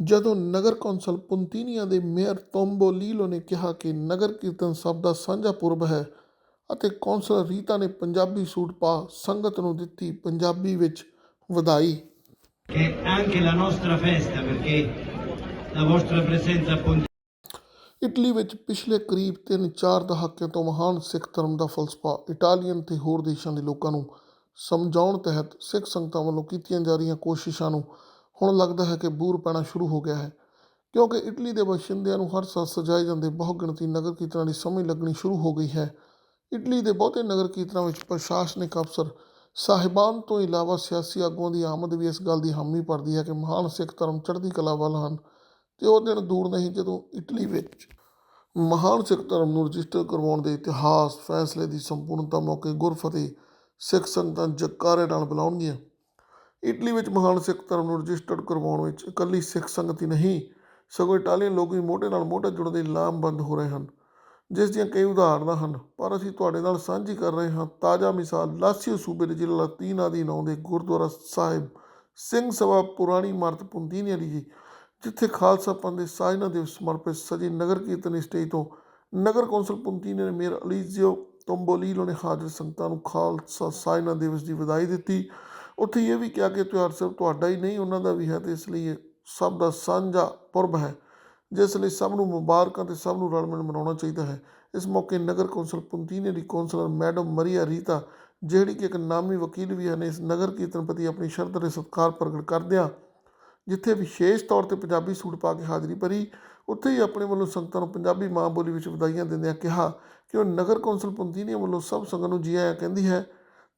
ਜਦੋਂ ਨਗਰ ਕੌਂਸਲ ਪੁੰਤੀਨੀਆ ਦੇ mayor Tombow Leelo ਨੇ ਕਿਹਾ ਕਿ ਨਗਰ ਕੀਰਤਨ ਸਭ ਦਾ ਸਾਂਝਾ ਪੁਰਬ ਹੈ ਅਤੇ ਕੌਂਸਲਰ ਰੀਤਾ ਨੇ ਪੰਜਾਬੀ ਸੂਟ ਪਾ ਸੰਗਤ ਨੂੰ ਦਿੱਤੀ ਪੰਜਾਬੀ ਵਿੱਚ ਵਧਾਈ। Che è anche la nostra festa perché la vostra presenza a Ponte Italy ਵਿੱਚ ਪਿਛਲੇ ਕਰੀਬ 3-4 ਦਹਾਕਿਆਂ ਤੋਂ ਮਹਾਨ ਸਿੱਖ ਧਰਮ ਦਾ ਫਲਸਫਾ ਇਟਾਲੀਅਨ ਤੇ ਹੋਰ ਦੇਸ਼ਾਂ ਦੇ ਲੋਕਾਂ ਨੂੰ ਸਮਝਾਉਣ ਤਹਿਤ ਸਿੱਖ ਸੰਗਤਾਂ ਵੱਲੋਂ ਕੀਤੀਆਂ ਜਾ ਰਹੀਆਂ ਕੋਸ਼ਿਸ਼ਾਂ ਨੂੰ ਹੁਣ ਲੱਗਦਾ ਹੈ ਕਿ ਬੂਰ ਪੈਣਾ ਸ਼ੁਰੂ ਹੋ ਗਿਆ ਹੈ। ਕਿਉਂਕਿ ਇਟਲੀ ਦੇ ਬਸ਼ਿੰਦਿਆਂ ਨੂੰ ਹਰ ਸਾਲ ਸਜਾਏ ਜਾਂਦੇ ਬਹੁ ਗਿਣਤੀ ਨਗਰ ਕੀਰਤਨਾਂ ਦੀ ਸਮਝ ਲੱਗਣੀ ਸ਼ੁਰੂ ਹੋ ਗਈ ਹੈ। ਇਟਲੀ ਦੇ ਬਹੁਤੇ ਨਗਰ ਕੀਰਤਨਾਂ ਵਿੱਚ ਪ੍ਰਸ਼ਾਸਨਿਕ ਅਫਸਰ ਸਾਹਿਬਾਨ ਤੋਂ ਇਲਾਵਾ ਸਿਆਸੀ ਆਗੂਆਂ ਦੀ ਆਮਦ ਵੀ ਇਸ ਗੱਲ ਦੀ ਹਾਮੀ ਭਰਦੀ ਹੈ ਕਿ ਮਹਾਨ ਸਿੱਖ ਧਰਮ ਚੜ੍ਹਦੀ ਕਲਾ ਵੱਲ ਹਨ ਤੇ ਉਹ ਦਿਨ ਦੂਰ ਨਹੀਂ ਜਦੋਂ ਇਟਲੀ ਵਿੱਚ ਮਹਾਨ ਸਿੱਖ ਧਰਮ ਨੂੰ ਰਜਿਸਟਰ ਕਰਵਾਉਣ ਦੇ ਇਤਿਹਾਸ ਫੈਸਲੇ ਦੀ ਸੰਪੂਰਨਤਾ ਮੌਕੇ ਗੁਰਫਤਿਹ ਸਿੱਖ ਸੰਗਤਾਂ ਜਕਾਰੇ ਨਾਲ ਬੁਲਾਉਣਗੀਆਂ। ਇਟਲੀ ਵਿੱਚ ਮਹਾਨ ਸਿੱਖ ਧਰਮ ਨੂੰ ਰਜਿਸਟਰਡ ਕਰਵਾਉਣ ਵਿੱਚ ਇਕੱਲੀ ਸਿੱਖ ਸੰਗਤ ਹੀ ਨਹੀਂ, ਸਗੋਂ ਇਟਾਲੀਅਨ ਲੋਕ ਵੀ ਮੋਢੇ ਨਾਲ ਮੋਢਾ ਜੁੜਨ ਦੇ ਲਾਮਬੰਦ ਹੋ ਰਹੇ ਹਨ। ਜਿਸ ਦੀਆਂ ਕਈ ਉਦਾਹਰਨਾਂ ਹਨ, ਪਰ ਅਸੀਂ ਤੁਹਾਡੇ ਨਾਲ ਸਾਂਝੀ ਕਰ ਰਹੇ ਹਾਂ ਤਾਜ਼ਾ ਮਿਸਾਲ ਲਾਸੀਓ ਸੂਬੇ ਦੇ ਜ਼ਿਲ੍ਹਾ ਲਾਤੀਨਾ ਦੀ ਨਾਂ ਦੇ ਗੁਰਦੁਆਰਾ ਸਾਹਿਬ, ਸਿੰਘ ਸਭਾ ਪੁਰਾਣੀ ਇਮਾਰਤ ਪੁੰਦੀਨੀ ਵਾਲੀ ਜੀ, ਜਿੱਥੇ ਖਾਲਸਾ ਪੰਥ ਦੇ ਸਾਜਨਾ ਦਿਵਸ ਸਮਰਪਿਤ ਸਜੀ ਨਗਰ ਕੀਰਤਨ ਸਟੇਜ ਤੋਂ ਨਗਰ ਕੌਂਸਲ ਪੁੰਤੀਨੇ ਨੇ ਮੇਅਰ ਅਲੀਜ਼ੀਓ ਤੋਂਬੋਲੀਲੋ ਨੇ ਹਾਜ਼ਰ ਸੰਗਤਾਂ ਨੂੰ ਖਾਲਸਾ ਸਾਜਨਾ ਦਿਵਸ ਦੀ ਵਧਾਈ ਦਿੱਤੀ। ਉੱਥੇ ਇਹ ਵੀ ਕਿਹਾ ਕਿ ਤਿਉਹਾਰ ਸਿਰਫ ਤੁਹਾਡਾ ਹੀ ਨਹੀਂ, ਉਹਨਾਂ ਦਾ ਵੀ ਹੈ ਤੇ ਇਸ ਲਈ ਇਹ ਸਭ ਦਾ ਸਾਂਝਾ ਪੁਰਬ ਹੈ, ਜਿਸ ਲਈ ਸਭ ਨੂੰ ਮੁਬਾਰਕਾਂ ਤੇ ਸਭ ਨੂੰ ਰਲ ਮਿਲ ਮਨਾਉਣਾ ਚਾਹੀਦਾ ਹੈ। ਇਸ ਮੌਕੇ ਨਗਰ ਕੌਂਸਲ ਪੁੰਤੀਨੇ ਦੀ ਕੌਂਸਲਰ ਮੈਡਮ ਮਰੀਆ ਰੀਤਾ, ਜਿਹੜੀ ਕਿ ਇੱਕ ਨਾਮੀ ਵਕੀਲ ਵੀ ਹਨ, ਇਸ ਨਗਰ ਕੀਰਤਨ ਪ੍ਰਤੀ ਆਪਣੀ ਸ਼ਰਧਾ ਤੇ ਸਤਿਕਾਰ ਪ੍ਰਗਟ ਕਰਦਿਆਂ ਜਿੱਥੇ ਵਿਸ਼ੇਸ਼ ਤੌਰ ਤੇ ਪੰਜਾਬੀ ਸੂਟ ਪਾ ਕੇ ਹਾਜ਼ਰੀ ਭਰੀ, ਉੱਥੇ ਹੀ ਆਪਣੇ ਵੱਲੋਂ ਸੰਗਤਾਂ ਨੂੰ ਪੰਜਾਬੀ ਮਾਂ ਬੋਲੀ ਵਿੱਚ ਵਧਾਈਆਂ ਦਿੰਦਿਆਂ ਕਿਹਾ ਕਿ ਉਹ ਨਗਰ ਕੌਂਸਲ ਪੁੰਤੀਨੀਆ ਵੱਲੋਂ ਸਭ ਸੰਗਤ ਨੂੰ ਜੀ ਆਇਆਂ ਕਹਿੰਦੀ ਹੈ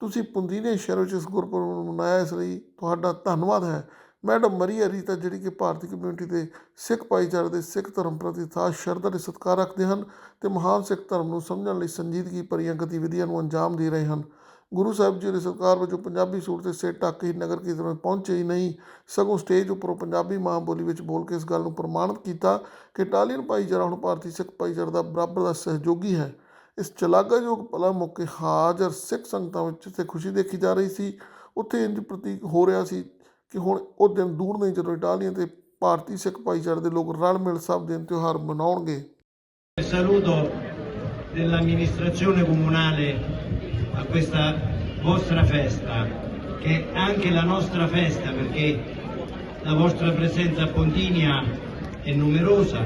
ਤੁਸੀਂ ਪੁੰਤੀਨੀਆ ਸ਼ਹਿਰ ਵਿੱਚ ਇਸ ਗੁਰਪੁਰਬ ਨੂੰ ਮਨਾਇਆ, ਇਸ ਲਈ ਤੁਹਾਡਾ ਧੰਨਵਾਦ ਹੈ। ਮੈਡਮ ਮਰੀਆ ਰੀਤਾ ਜਿਹੜੀ ਕਿ ਭਾਰਤੀ ਕਮਿਊਨਿਟੀ ਦੇ ਸਿੱਖ ਭਾਈਚਾਰੇ ਦੇ ਸਿੱਖ ਧਰਮ ਪ੍ਰਤੀ ਖਾਸ ਸ਼ਰਧਾ ਤੇ ਸਤਿਕਾਰ ਰੱਖਦੇ ਹਨ ਤੇ ਮਹਾਨ ਸਿੱਖ ਧਰਮ ਨੂੰ ਸਮਝਣ ਲਈ ਸੰਜੀਦਗੀ ਭਰੀਆਂ ਗਤੀਵਿਧੀਆਂ ਨੂੰ ਅੰਜਾਮ ਦੇ ਰਹੇ ਹਨ। ਗੁਰੂ ਸਾਹਿਬ ਜੀ ਦੇ ਸਤਿਕਾਰ ਵਜੋਂ ਪੰਜਾਬੀ ਸੂਟ ਤੇ ਸਿਰ ਢੱਕ ਹੀ ਨਗਰ ਕੀਰਤਨ ਵਿੱਚ ਪਹੁੰਚੇ ਹੀ ਨਹੀਂ, ਸਗੋਂ ਸਟੇਜ ਉੱਪਰੋਂ ਪੰਜਾਬੀ ਮਾਂ ਬੋਲੀ ਵਿੱਚ ਬੋਲ ਕੇ ਇਸ ਗੱਲ ਨੂੰ ਪ੍ਰਮਾਣਿਤ ਕੀਤਾ ਕਿ ਇਟਾਲੀਅਨ ਭਾਈਚਾਰਾ ਹੁਣ ਭਾਰਤੀ ਸਿੱਖ ਭਾਈਚਾਰੇ ਦਾ ਬਰਾਬਰ ਦਾ ਸਹਿਯੋਗੀ ਹੈ। ਇਸ ਚਲਾਕਾਯੋਗ ਪਲਾ ਮੌਕੇ ਹਾਜ਼ਰ ਸਿੱਖ ਸੰਗਤਾਂ ਵਿੱਚ ਜਿੱਥੇ ਖੁਸ਼ੀ ਦੇਖੀ ਜਾ ਰਹੀ ਸੀ ਉੱਥੇ ਇੰਜ ਪ੍ਰਤੀਕ ਹੋ ਰਿਹਾ ਸੀ ਕਿ ਹੁਣ ਉਹ ਦਿਨ ਦੂਰ ਨਹੀਂ ਜਦੋਂ ਇਟਾਲੀਅਨ ਤੇ ਭਾਰਤੀ ਸਿੱਖ ਭਾਈਚਾਰੇ ਦੇ ਲੋਕ ਰਲ ਮਿਲ ਸਭ ਦਿਨ ਤਿਉਹਾਰ ਮਨਾਉਣਗੇ saluto dell'amministrazione comunale a questa vostra festa, che è anche la nostra festa perché la vostra presenza a Pontinia è numerosa,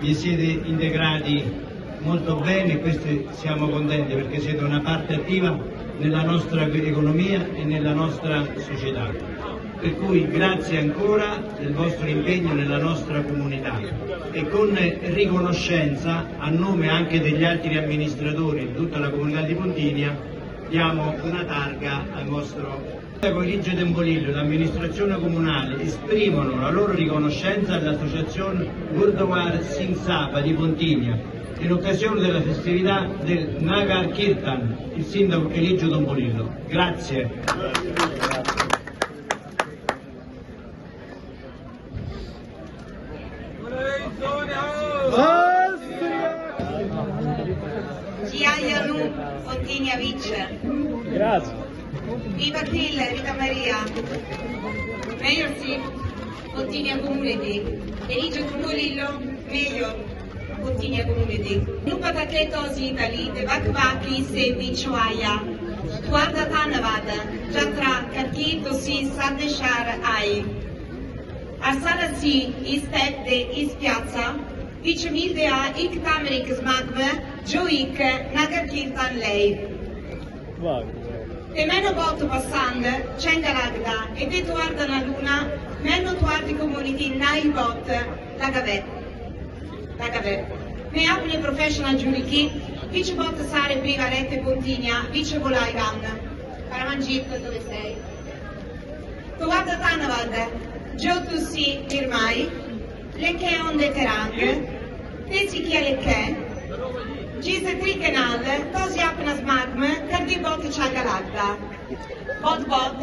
vi siete integrati molto bene e questo siamo contenti perché siete una parte attiva nella nostra economia e nella nostra società. Per cui grazie ancora del vostro impegno nella nostra comunità e con riconoscenza a nome anche degli altri amministratori di tutta la comunità di Pontinia diamo una targa al vostro Sindaco Eligio Tempolillo e l'amministrazione comunale esprimono la loro riconoscenza all'associazione Gurdwar Singh Sabha di Pontinia in occasione della festività del Nagar Kirtan, il sindaco Eligio. Grazie. Giaianu Fontinia Vice. Grazie. Viva Till, Rita Maria. Mayor Sim, Fontinia Community. Eligio Mayor, Fontinia continuyakunidek nupatakletozi vakvaki sevichuaya Guardatanavada, Jatra, Kaki, Tosi, Sadeshar, Ai. Arsalasi, Istette, Ispiazza, Vicemildea, Ik Tamrik, Smagme, Joik, Nagar Kirtan, Lei. Temeno Botu Passand, Cengaragda, Ete Tuarda Naluna, Menno Tuardi Comunity, Nai Bot, Lagavet. Така да ha Неаполе Professional Giudichi, Vice Bot Sare Priva Lette Pontinia, Vice Volai Van. Paramangit, dove sei? Trovata Tanavad, Jotussi Birmai, Lecce Onde Terang, Tesichia Lecce, Gise Trikenal, Tosi Apnas Magm, Cardibot Ciagalagda, Bot Bot,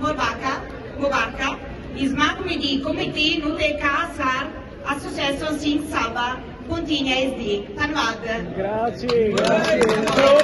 Morbaca, Mobarca, Ismagmi di Comiti Nuteca Sar, a successo sin saba, continua SD. Tanvad. Grazie, grazie.